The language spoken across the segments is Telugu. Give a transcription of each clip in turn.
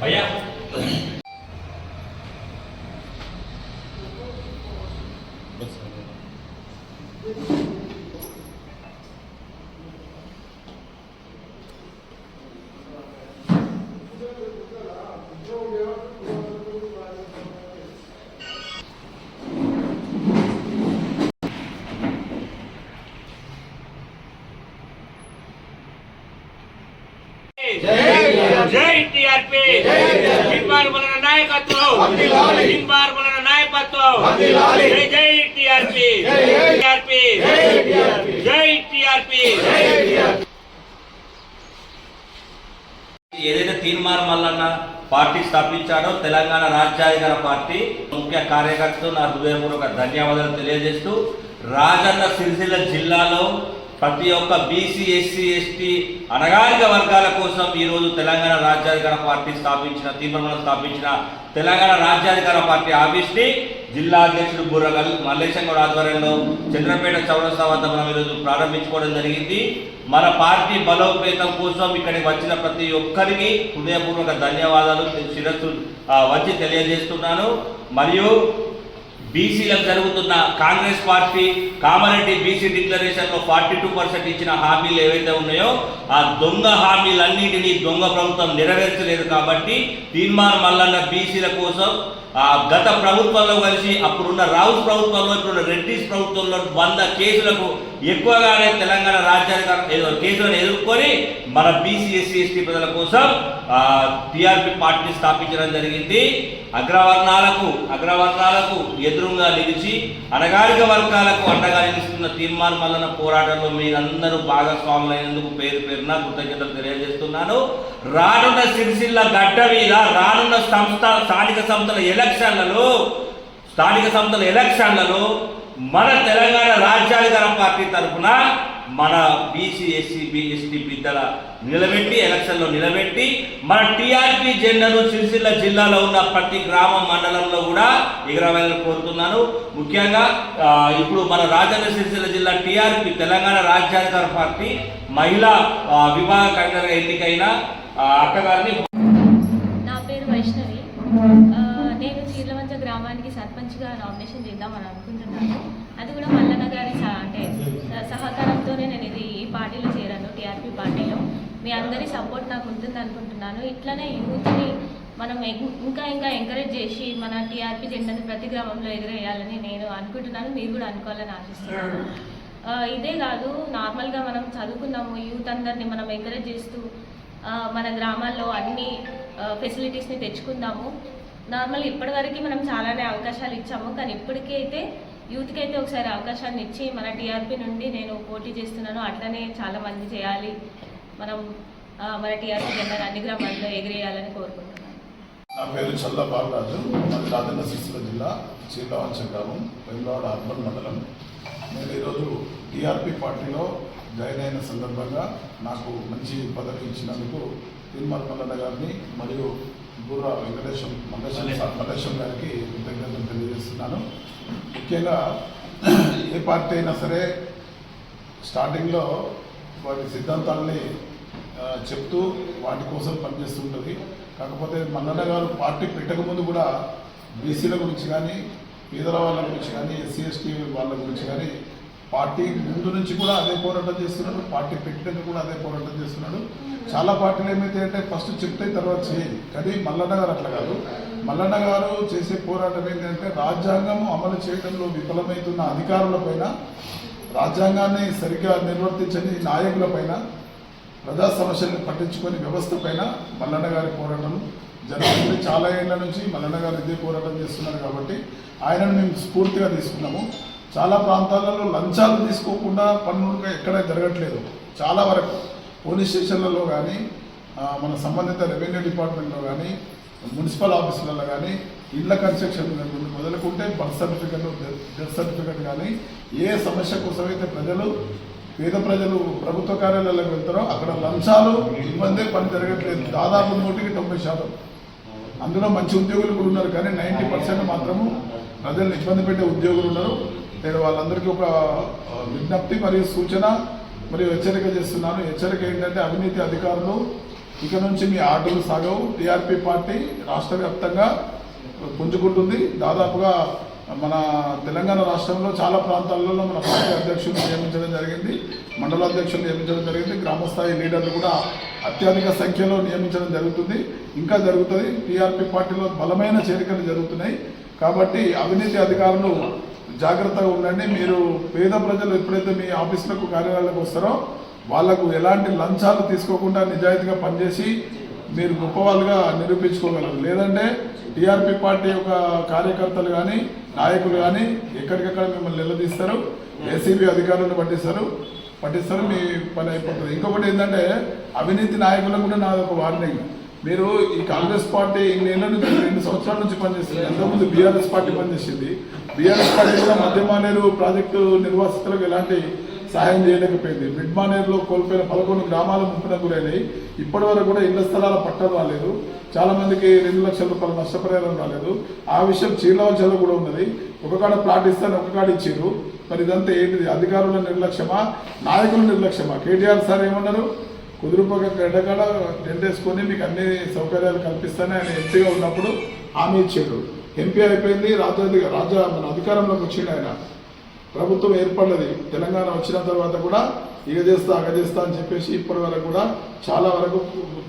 Oh, Ayan. టిఆర్పి హింబార్ బలన నాయకత్వం. హింబార్ బలన నాయకత్వం. జై జై టిఆర్పి. టిఆర్పి. జై టిఆర్పి. ఏదైతే తీర్మానం మల్లన్న పార్టీ స్థాపించాడో తెలంగాణ రాజ్యాధికార పార్టీ ముఖ్య కార్యకర్తలు నా హృదయపూర్వక ధన్యవాదాలు తెలియజేస్తూ రాజన్న సిరిసిల్ల జిల్లాలో ప్రతి ఒక్క బీసీ ఎస్సీ ఎస్టీ అనగానిక వర్గాల కోసం ఈరోజు తెలంగాణ రాజ్యాధికార పార్టీ స్థాపించిన తీర్మానం స్థాపించిన తెలంగాణ రాజ్యాధికార పార్టీ ఆఫీస్ని జిల్లా అధ్యక్షుడు బుర్రగల్ మల్లేశంగౌడ్ ఆధ్వర్యంలో చంద్రపేట చౌరస్తా వద్ద మనం ఈరోజు ప్రారంభించుకోవడం జరిగింది. మన పార్టీ బలోపేతం కోసం ఇక్కడికి వచ్చిన ప్రతి ఒక్కరికి హృదయపూర్వక ధన్యవాదాలు శిరస్సు వచ్చి తెలియజేస్తున్నాను. మరియు బీసీలకు జరుగుతున్న కాంగ్రెస్ పార్టీ కామారెడ్డి బీసీ డిక్లరేషన్లో ఫార్టీ టూ పర్సెంట్ ఇచ్చిన హామీలు ఏవైతే ఉన్నాయో ఆ దొంగ హామీలన్నింటినీ దొంగ ప్రభుత్వం నెరవేర్చలేదు కాబట్టి తీర్మానం మల్లన్న బీసీల కోసం గత ప్రభుత్వంలో కలిసి అప్పుడున్న రావుస్ ప్రభుత్వంలో ఇప్పుడున్న రెడ్డిస్ ప్రభుత్వంలో వంద కేసులకు ఎక్కువగానే తెలంగాణ రాజ్యాంగ కేసులను ఎదుర్కొని మన బీసీ ఎస్సీ ఎస్టీ ప్రజల కోసం టీఆర్పీ పార్టీని స్థాపించడం జరిగింది. అగ్రవర్ణాలకు అగ్రవర్ణాలకు ఎదురుగా నిలిచి అనగారిక వర్గాలకు అండగా నిలుస్తున్న తీర్మానం వలన పోరాటంలో మీరందరూ భాగస్వాములైనందుకు పేరు పేరున కృతజ్ఞతలు తెలియజేస్తున్నాను. రానున్న సిరిసిల్ల గడ్డ మీద రానున్న సంస్థ స్థానిక సంస్థల ఎలక్షన్లలో స్థానిక సంస్థల ఎలక్షన్లలో మన తెలంగాణ రాజ్యాధికార పార్టీ తరఫున మన బీసీ ఎస్సీ బీఎస్టీ బిడ్డల నిలబెట్టి ఎలక్షన్లో నిలబెట్టి మన టీఆర్పీ జెండాను సిరిసిల్ల జిల్లాలో ఉన్న ప్రతి గ్రామ మండలంలో కూడా ఎగరవేయాలని కోరుతున్నాను. ముఖ్యంగా ఇప్పుడు మన రాజన్న సిరిసిల్ల జిల్లా టీఆర్పీ తెలంగాణ రాజ్యాధికార పార్టీ మహిళా విభాగ కన్వీనర్గా ఎన్నికైన అక్కగారిని నా పేరు వైష్ణవి. మీ అందరి సపోర్ట్ నాకు ఉంటుంది అనుకుంటున్నాను. ఇట్లనే యూత్ని మనం ఎగ్- ఇంకా ఇంకా ఎంకరేజ్ చేసి మన టీఆర్పీ జెండాని ప్రతి గ్రామంలో ఎదురేయాలని నేను అనుకుంటున్నాను. మీరు కూడా అనుకోవాలని ఆశిస్తున్నాను. ఇదే కాదు నార్మల్గా మనం చదువుకున్నాము యూత్ అందరిని మనం ఎంకరేజ్ చేస్తూ మన గ్రామాల్లో అన్ని ఫెసిలిటీస్ని తెచ్చుకుందాము. నార్మల్ ఇప్పటివరకు మనం చాలానే అవకాశాలు ఇచ్చాము కానీ ఇప్పటికీ అయితే యూత్కి అయితే ఒకసారి అవకాశాన్ని ఇచ్చి మన టీఆర్పీ నుండి నేను పోటీ చేస్తున్నాను. అట్లనే చాలామంది చేయాలి. మనం ఆ, మన టీఆర్పీ జెండాను అన్ని గ్రామాల్లో ఎగిరేయాలని కోరుకుంటున్నాను. నా పేరు చల్ల బాలరాజు మాది రాజన్న సిరిసిల్ల జిల్లా చీలవంచ గ్రామం వెల్లాడ అర్బన్ మండలం. నేను ఈరోజు టీఆర్పీ పార్టీలో జాయిన్ అయిన సందర్భంగా నాకు మంచి పదవి ఇచ్చినందుకు తిరుమల మల్లన్న గారిని మరియు బుర్ర వెంకటేశ్వర మల్లేశం మల్లేశం గారికి కృతజ్ఞతలు తెలియజేస్తున్నాను. ముఖ్యంగా ఏ పార్టీ అయినా సరే స్టార్టింగ్లో వాటి సిద్ధాంతాలని చెప్తూ వాటి కోసం పనిచేస్తుంటుంది. కాకపోతే మల్లన్న గారు పార్టీ పెట్టకముందు కూడా బీసీల గురించి కానీ పేదల వాళ్ళ గురించి కానీ ఎస్సీ ఎస్టీ వాళ్ళ గురించి కానీ పార్టీ ముందు నుంచి కూడా అదే పోరాటం చేస్తున్నాడు. పార్టీ పెట్టినాక కూడా అదే పోరాటం చేస్తున్నాడు. చాలా పార్టీలు ఏమైతే అంటే ఫస్ట్ చెప్తే తర్వాత చేయాలి. కానీ మల్లన్న గారు అట్లా కాదు. మల్లన్న గారు చేసే పోరాటం ఏంటంటే రాజ్యాంగం అమలు చేయడంలో విఫలమవుతున్న అధికారులపైన రాజ్యాంగాన్ని సరిగ్గా నిర్వర్తించని నాయకులపైన ప్రజా సమస్యలను పట్టించుకొని వ్యవస్థ పైన మల్లన్న గారి పోరాటం జరుగుతుంది. చాలా ఏళ్ళ నుంచి మల్లన్న గారు ఇదే పోరాటం చేస్తున్నారు కాబట్టి ఆయనను మేము స్ఫూర్తిగా తీసుకున్నాము. చాలా ప్రాంతాలలో లంచాలు తీసుకోకుండా పన్నులుగా ఎక్కడ జరగట్లేదు. చాలా వరకు పోలీస్ స్టేషన్లలో కానీ మన సంబంధిత రెవెన్యూ డిపార్ట్మెంట్లో కానీ మున్సిపల్ ఆఫీసులలో కానీ ఇళ్ళ కన్స్ట్రక్షన్ మొదలుకుంటే బర్త్ సర్టిఫికెట్ డెత్ సర్టిఫికెట్ కానీ ఏ సమస్య కోసమైతే ప్రజలు పేద ప్రజలు ప్రభుత్వ కార్యాలయాలకు వెళ్తారో అక్కడ లంచాలు ఇబ్బందే పని జరగట్లేదు. దాదాపు నూటికి తొంభై శాతం. అందులో మంచి ఉద్యోగులు కూడా ఉన్నారు కానీ నైంటీ పర్సెంట్ మాత్రము ప్రజలను ఇబ్బంది పెట్టే ఉద్యోగులు ఉన్నారు. నేను వాళ్ళందరికీ ఒక విజ్ఞప్తి మరియు సూచన మరియు హెచ్చరిక చేస్తున్నాను. హెచ్చరిక ఏంటంటే అవినీతి అధికారులు ఇక నుంచి మీ ఆటలు సాగవు. టీఆర్పీ పార్టీ రాష్ట్ర వ్యాప్తంగా పుంజుకుంటుంది. దాదాపుగా మన తెలంగాణ రాష్ట్రంలో చాలా ప్రాంతాలలో మన పార్టీ అధ్యక్షులను నియమించడం జరిగింది మండల అధ్యక్షులు నియమించడం జరిగింది గ్రామస్థాయి లీడర్లు కూడా అత్యధిక సంఖ్యలో నియమించడం జరుగుతుంది. ఇంకా జరుగుతుంది. టీఆర్పీ పార్టీలో బలమైన చేరికలు జరుగుతున్నాయి. కాబట్టి అవినీతి అధికారులు జాగ్రత్తగా ఉండండి. మీరు పేద ప్రజలు ఎప్పుడైతే మీ ఆఫీసులకు కార్యాలయాలకు వస్తారో వాళ్ళకు ఎలాంటి లంచాలు తీసుకోకుండా నిజాయితీగా పనిచేసి మీరు గొప్పవాళ్ళుగా నిరూపించుకోగలరు. లేదంటే టీఆర్పీ పార్టీ యొక్క కార్యకర్తలు కానీ నాయకులు కానీ ఎక్కడికక్కడ మిమ్మల్ని నిలదీస్తారు. ఏసీబీ అధికారులను పట్టిస్తారు. పట్టిస్తారు మీ పని అయిపోతుంది. ఇంకొకటి ఏంటంటే అవినీతి నాయకులకు కూడా నాది ఒక వార్నింగ్. మీరు ఈ కాంగ్రెస్ పార్టీ ఇన్నేళ్ళ నుంచి రెండు సంవత్సరాల నుంచి పనిచేస్తుంది. అంతకుముందు బీఆర్ఎస్ పార్టీ పనిచేసింది. బీఆర్ఎస్ పార్టీ కూడా మధ్య మానేరు ప్రాజెక్టు నిర్వాసితులకు ఎలాంటి సహాయం చేయలేకపోయింది. మిడ్ మానేరులో కోల్పోయిన పదకొండు గ్రామాలు ముప్పిన గురైనాయి. ఇప్పటి వరకు కూడా ఇళ్ళ స్థలాల పట్టం రాలేదు. చాలా మందికి రెండు లక్షల రూపాయలు నష్టపరిహారం రాలేదు. ఆ విషయం చీలవంచలో కూడా ఉన్నది. ఒక కాడ ప్లాట్ ఇస్తాను ఒక కాడ ఇచ్చారు మరి ఇదంతా ఏంటిది? అధికారుల నిర్లక్ష్యమా? నాయకుల నిర్లక్ష్యమా? కేటీఆర్ సార్ ఏమన్నారు? కుదురుపక్క గడ్డకాడ రెండేసుకొని మీకు అన్ని సౌకర్యాలు కల్పిస్తానే ఆయన ఎంపీగా ఉన్నప్పుడు హామీ ఇచ్చాడు ఎంపీ అయిపోయింది రాజ్య రాజ్య మన అధికారంలోకి వచ్చిండు ఆయన. ప్రభుత్వం ఏర్పడ్డది. తెలంగాణ వచ్చిన తర్వాత కూడా ఇక చేస్తా అగ చేస్తా అని చెప్పేసి ఇప్పటి వరకు కూడా చాలా వరకు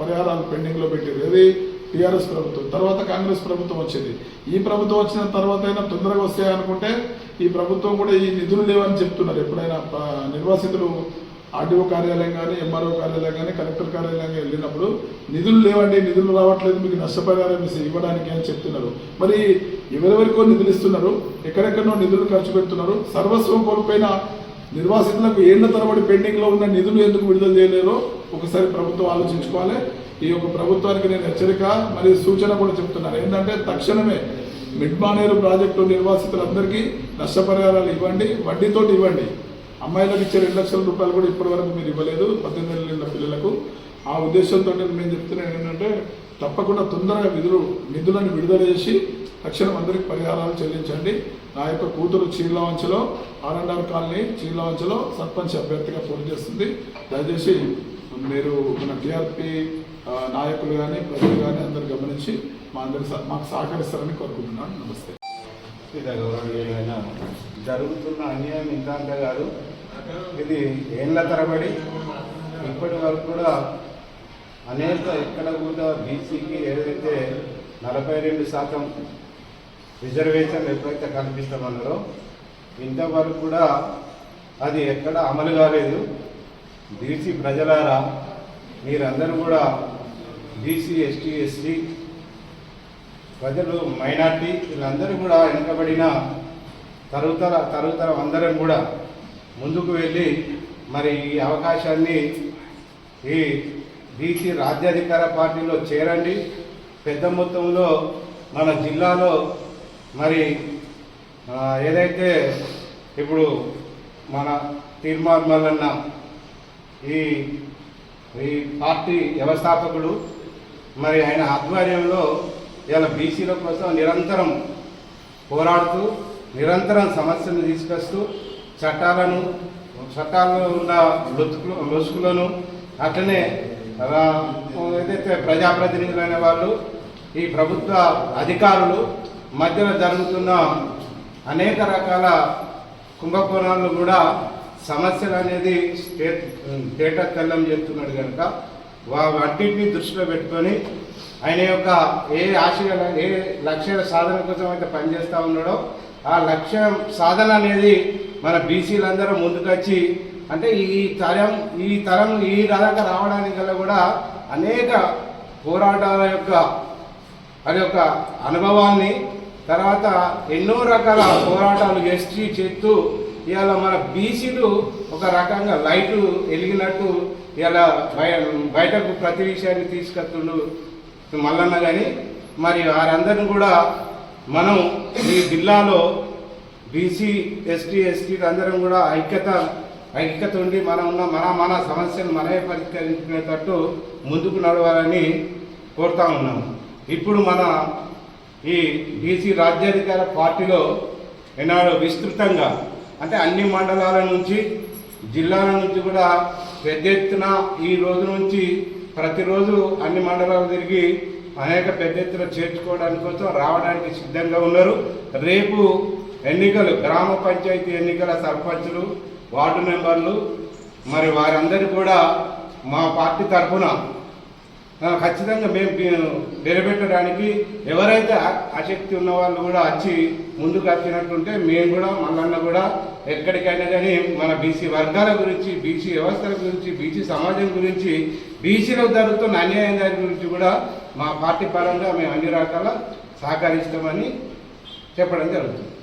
పరిహారాలు పెండింగ్లో పెట్టారు అది టీఆర్ఎస్ ప్రభుత్వం. తర్వాత కాంగ్రెస్ ప్రభుత్వం వచ్చింది. ఈ ప్రభుత్వం వచ్చిన తర్వాత అయినా తొందరగా వస్తాయనుకుంటే ఈ ప్రభుత్వం కూడా ఈ నిధులు లేవని చెప్తున్నారు. ఎప్పుడైనా నిర్వాసితులు ఆర్డీఓ కార్యాలయం కానీ ఎంఆర్ఓ కార్యాలయం కానీ కలెక్టర్ కార్యాలయం వెళ్ళినప్పుడు నిధులు లేవండి నిధులు రావట్లేదు మీకు నష్టపరిహారం ఇవ్వడానికి అని చెప్తున్నారు. మరి ఎవరెవరికో నిధులు ఇస్తున్నారు? ఎక్కడెక్కడో నిధులు ఖర్చు పెడుతున్నారు? సర్వస్వం కోల్పోయిన నిర్వాసితులకు ఏళ్ళ తరబడి పెండింగ్లో ఉన్న నిధులు ఎందుకు విడుదల చేయలేరో ఒకసారి ప్రభుత్వం ఆలోచించుకోవాలి. ఈ యొక్క ప్రభుత్వానికి నేను హెచ్చరిక మరియు సూచన కూడా చెప్తున్నాను ఏంటంటే తక్షణమే మిడ్ మానేరు ప్రాజెక్టు నిర్వాసితులందరికీ నష్టపరిహారాలు ఇవ్వండి వడ్డీతోటి ఇవ్వండి. అమ్మాయిలకు ఇచ్చే రెండు లక్షల రూపాయలు కూడా ఇప్పటి వరకు మీరు ఇవ్వలేదు. పద్దెనిమిది ఏళ్ళ పిల్లలకు. ఆ ఉద్దేశంతో మేము చెప్తున్నాను ఏంటంటే తప్పకుండా తొందరగా నిధులు నిధులను విడుదల చేసి తక్షణం అందరికి పరిహారాలు చెల్లించండి. నా యొక్క కూతురు చీర్లవంచలో ఆర్ఎన్ఆర్ కాలనీ చీర్లవంచలో సర్పంచ్ అభ్యర్థిగా పోటీ చేస్తుంది. దయచేసి మీరు మన టీఆర్పీ నాయకులు కానీ ప్రజలు కానీ అందరు గమనించి మా అందరి సహ- మాకు సహకరిస్తారని కోరుకుంటున్నాను. నమస్తే. ఇది జరుగుతున్న అన్యాయం ఇంత గారు ఇది ఏళ్ళ తరబడి ఇప్పటి వరకు కూడా అనేక ఎక్కడ కూడా బీసీకి ఏదైతే నలభై రెండు శాతం రిజర్వేషన్ ఎప్పుడైతే కల్పిస్తామన్నారో ఇంతవరకు కూడా అది ఎక్కడ అమలు కాలేదు. బీసీ ప్రజలారా మీరందరూ కూడా బీసీ ఎస్టీ ఎస్సీ ప్రజలు మైనార్టీ వీళ్ళందరూ కూడా వెనుకబడిన తరుతర తరుగుతరం అందరం కూడా ముందుకు వెళ్ళి మరి ఈ అవకాశాన్ని ఈ బీసీ రాజ్యాధికార పార్టీలో చేరండి. పెద్ద మొత్తంలో మన జిల్లాలో మరి ఏదైతే ఇప్పుడు మన తీర్మార్మలన్న ఈ ఈ పార్టీ వ్యవస్థాపకుడు మరి ఆయన ఆధ్వర్యంలో ఇలా బీసీల కోసం నిరంతరం పోరాడుతూ నిరంతరం సమస్యలు తీసుకొస్తూ చట్టాలను చట్టాల్లో ఉన్న లొతుకులు లొసుకులను అట్లనే ఆ, ఏదైతే ప్రజాప్రతినిధులైన వాళ్ళు ఈ ప్రభుత్వ అధికారులు మధ్యలో జరుగుతున్న అనేక రకాల కుంభకోణాలు కూడా సమస్యలు అనేది స్టేట్ తేట తెల్లం చేస్తున్నాడు కనుక వాటిని దృష్టిలో పెట్టుకొని ఆయన యొక్క ఏ ఆశయాల ఏ లక్ష్యాల సాధన కోసం అయితే పనిచేస్తూ ఉన్నాడో ఆ లక్ష్యం సాధన అనేది మన బీసీలందరూ ముందుకొచ్చి అంటే ఈ తరం ఈ తరం ఈ రకంగా రావడానికి గల కూడా అనేక పోరాటాల యొక్క అది ఒక అనుభవాన్ని తర్వాత ఎన్నో రకాల పోరాటాలు చేసి చేస్తూ ఇవాళ మన బీసీలు ఒక రకంగా లైట్లు వెలిగినట్టు ఇలా బయ బయటకు ప్రతి విషయాన్ని తీసుకొస్తుండు మల్లన్న కానీ మరి వారందరిని కూడా మనం ఈ జిల్లాలో బీసీ ఎస్టీ ఎస్టీలు అందరం కూడా ఐక్యత ఐక్యత ఉండి మనం ఉన్న మన మన సమస్యను మనమే పరిష్కరించుకునేటట్టు ముందుకు నడవాలని కోరుతా ఉన్నాం ఇప్పుడు మన ఈ బీసీ రాజ్యాధికార పార్టీలో ఈనాడు విస్తృతంగా అంటే అన్ని మండలాల నుంచి జిల్లాల నుంచి కూడా పెద్ద ఎత్తున ఈ రోజు నుంచి ప్రతిరోజు అన్ని మండలాలు తిరిగి అనేక పెద్ద ఎత్తున చేర్చుకోవడానికి కోసం రావడానికి సిద్ధంగా ఉన్నారు. రేపు ఎన్నికలు గ్రామ పంచాయతీ ఎన్నికల సర్పంచులు వార్డు మెంబర్లు మరి వారందరూ కూడా మా పార్టీ తరఫున ఖచ్చితంగా మేము నిలబెట్టడానికి ఎవరైతే ఆసక్తి ఉన్న వాళ్ళు కూడా వచ్చి ముందుకు వచ్చినట్టుంటే మేము కూడా మళ్ళన్న కూడా ఎక్కడికైనా కానీ మన బీసీ వర్గాల గురించి బీసీ వ్యవస్థల గురించి బీసీ సమాజం గురించి బీసీలో జరుగుతున్న అన్యాయం దాని గురించి కూడా మా పార్టీ పరంగా మేము అన్ని రకాల సహకరిస్తామని చెప్పడం జరుగుతుంది.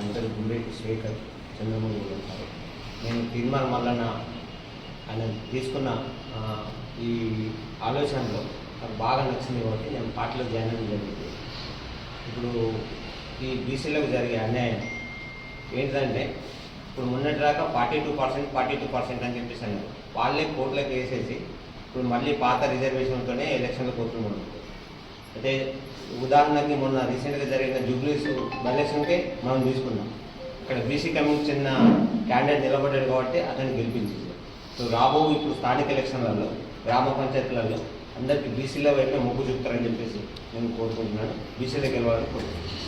అందరూ గుండెకి శేఖర్ చంద్రమూర్తి ఉంటారు. నేను తీర్మాన మల్లన్న ఆయన తీసుకున్న ఈ ఆలోచనలో నాకు బాగా నచ్చింది కాబట్టి నేను పార్టీలో జాయిన్ అవ్వడం జరిగింది. ఇప్పుడు ఈ బీసీలకు జరిగే అన్యాయం ఏంటంటే ఇప్పుడు మొన్నటి దాకా forty two percent forty two percent అని చెప్పేసి అన్నారు. వాళ్ళే కోర్టులకు వేసేసి ఇప్పుడు మళ్ళీ పాత రిజర్వేషన్తోనే ఎలక్షన్లు పోతున్నాం అంటే ఉదాహరణకి మొన్న రీసెంట్గా జరిగిన జూబ్లీస్ ఎలక్షన్కే మనం తీసుకున్నాం. ఇక్కడ బీసీ కమ్యూనిటీ చెందిన క్యాండిడేట్ నిలబడ్డాడు కాబట్టి అతన్ని గెలిపించింది. సో రాబో ఇప్పుడు స్థానిక ఎలక్షన్లలో గ్రామ పంచాయతీలలో అందరికీ బీసీలో వైపే మొగ్గు చూపుతారని చెప్పేసి నేను కోరుకుంటున్నాను. బీసీలో గెలవాలని కోరుకుంటున్నాను.